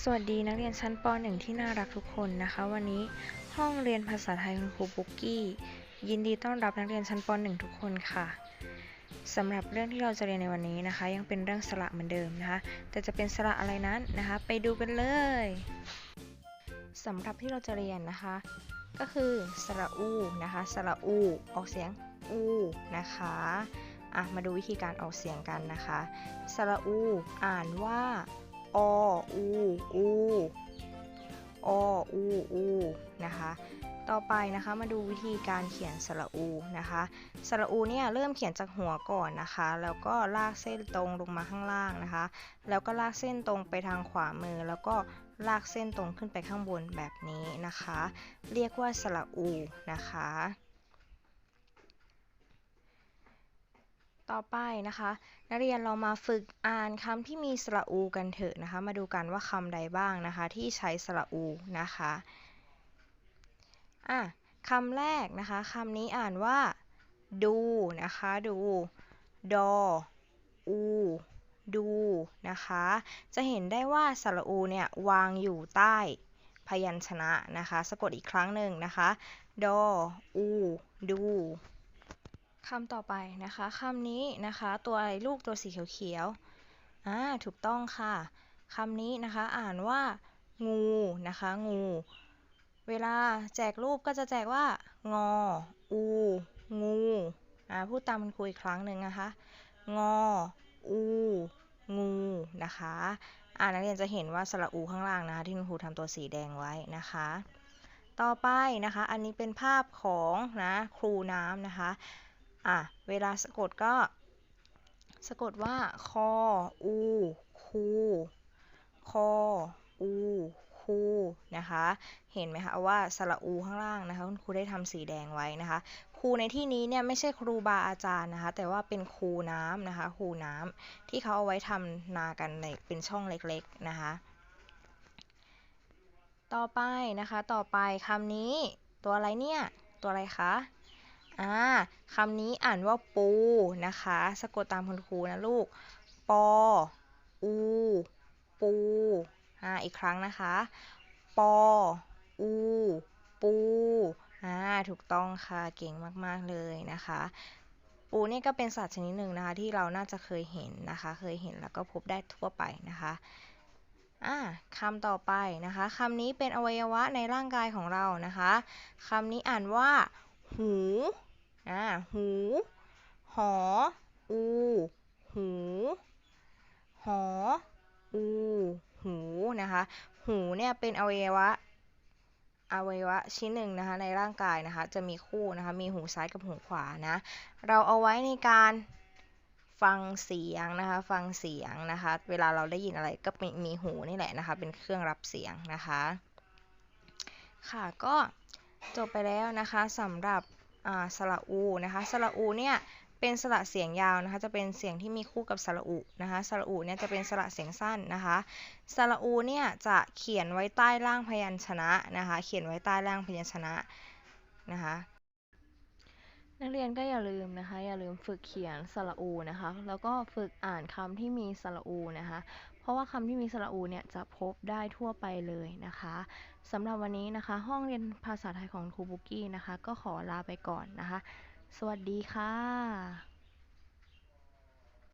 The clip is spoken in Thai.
สวัสดีนักเรียนชั้นป .1 ที่น่ารักทุกคนนะคะ วันนี้ห้องเรียนภาษาไทยคุณครูปุกกี้ ยินดีต้อนรับนักเรียนชั้นป .1 ทุกคนค่ะสำหรับเรื่องที่เราจะเรียนในวันนี้นะคะ ยังเป็นเรื่องสระเหมือนเดิมนะคะ แต่จะเป็นสระอะไรนั้นนะคะ ไปดูกันเลยสำหรับที่เราจะเรียนนะคะ ก็คือสระอูนะคะ สระอูออกเสียงอูนะคะอะมาดูวิธีการออกเสียงกันนะคะ สระอู อ่านว่า ออูอูออูอูนะคะ ต่อไปนะคะมาดูวิธีการเขียนสระอูนะคะสระอูเนี่ยเริ่มเขียนจากหัวก่อนนะคะ แล้วก็ลากเส้นตรงลงมาข้างล่างนะคะ แล้วก็ลากเส้นตรงไปทางขวามือ แล้วก็ลากเส้นตรงขึ้นไปข้างบนแบบนี้นะคะ เรียกว่าสระอูนะคะ ต่อไปนะคะ นักเรียนเรามาฝึกอ่านคำที่มีสระอูกันเถอะนะคะ มาดูกันว่าคำใดบ้างนะคะ ที่ใช้สระอูนะคะอะคำแรกนะคะคำนี้อ่านว่า ดูนะคะดูดออูดูนะคะ จะเห็นได้ว่าสระอูเนี่ยวางอยู่ใต้พยัญชนะนะคะ สะกดอีกครั้งหนึ่งนะคะ ดออูดูำต่อไปนะคะคำนี้นะคะตัวอะไรลูกตัวสีเขียวๆอ่าถูกต้องค่ะคำนี้นะคะอ่านว่า งูนะคะ งู เวลาแจกรูปก็จะแจกว่า งอ อู งูอ่าพูดตามคุณครูอีกครั้งหนึ่งนะคะ งอ อู งูนะคะอ่านักเรียนจะเห็นว่าสระอูข้างล่างนะคะที่คุณครูทำตัวสีแดงไว้นะคะ ต่อไปนะคะ อันนี้เป็นภาพของนะครูน้ำนะคะ อะ เวลาสะกดก็ สะกดว่า คอ อู คู คอ อู คู นะคะ เห็นไหมคะว่าสระอูข้างล่างนะคะคุณครูได้ทำสีแดงไว้นะคะ ครูในที่นี้เนี่ยไม่ใช่ครูบาอาจารย์นะคะ แต่ว่าเป็นครูน้ำนะคะ ครูน้ำที่เขาเอาไว้ทำนากันในเป็นช่องเล็กๆนะคะ ต่อไปนะคะ ต่อไปคำนี้ตัวอะไรเนี่ย ตัวอะไรคะ อ่าคำนี้อ่านว่าปูนะคะ สะกดตามคุณครูนะลูก ปอ อู ปูอ่าอีกครั้งนะคะ ปอ อู ปูอ่าถูกต้องค่ะ เก่งมาก ๆ เลยนะคะ ปูนี่ก็เป็นสัตว์ชนิดหนึ่งนะคะ ที่เราน่าจะเคยเห็นนะคะ เคยเห็นแล้วก็พบได้ทั่วไปนะคะอ่าคำต่อไปนะคะคำนี้เป็นอวัยวะในร่างกายของเรานะคะคำนี้อ่านว่า หู อ่า หู หอ อู หู หอ อู หู นะคะ หูเนี่ยเป็นอวัยวะอวัยวะชิ้นหนึ่งนะคะในร่างกายนะคะจะมีคู่นะคะมีหูซ้ายกับหูขวานะเราเอาไว้ในการฟังเสียงนะคะฟังเสียงนะคะเวลาเราได้ยินอะไรก็มีหูนี่แหละนะคะเป็นเครื่องรับเสียงนะคะค่ะก็ จบไปแล้วนะคะสำหรับสระอูนะคะสระอูเนี่ยเป็นสระเสียงยาวนะคะ จะเป็นเสียงที่มีคู่กับสระอุนะคะสระอุเนี่ยจะเป็นสระเสียงสั้นนะคะสระอูเนี่ยจะเขียนไว้ใต้ล่างพยัญชนะนะคะ เขียนไว้ใต้ล่างพยัญชนะนะคะ นักเรียนก็อย่าลืมนะคะ อย่าลืมฝึกเขียนสระอูนะคะ แล้วก็ฝึกอ่านคำที่มีสระอูนะคะ เพราะว่าคำที่มีสระอูเนี่ยจะพบได้ทั่วไปเลยนะคะสำหรับวันนี้นะคะ ห้องเรียนภาษาไทยของครูบุกี้นะคะ ก็ขอลาไปก่อนนะคะ สวัสดีค่ะ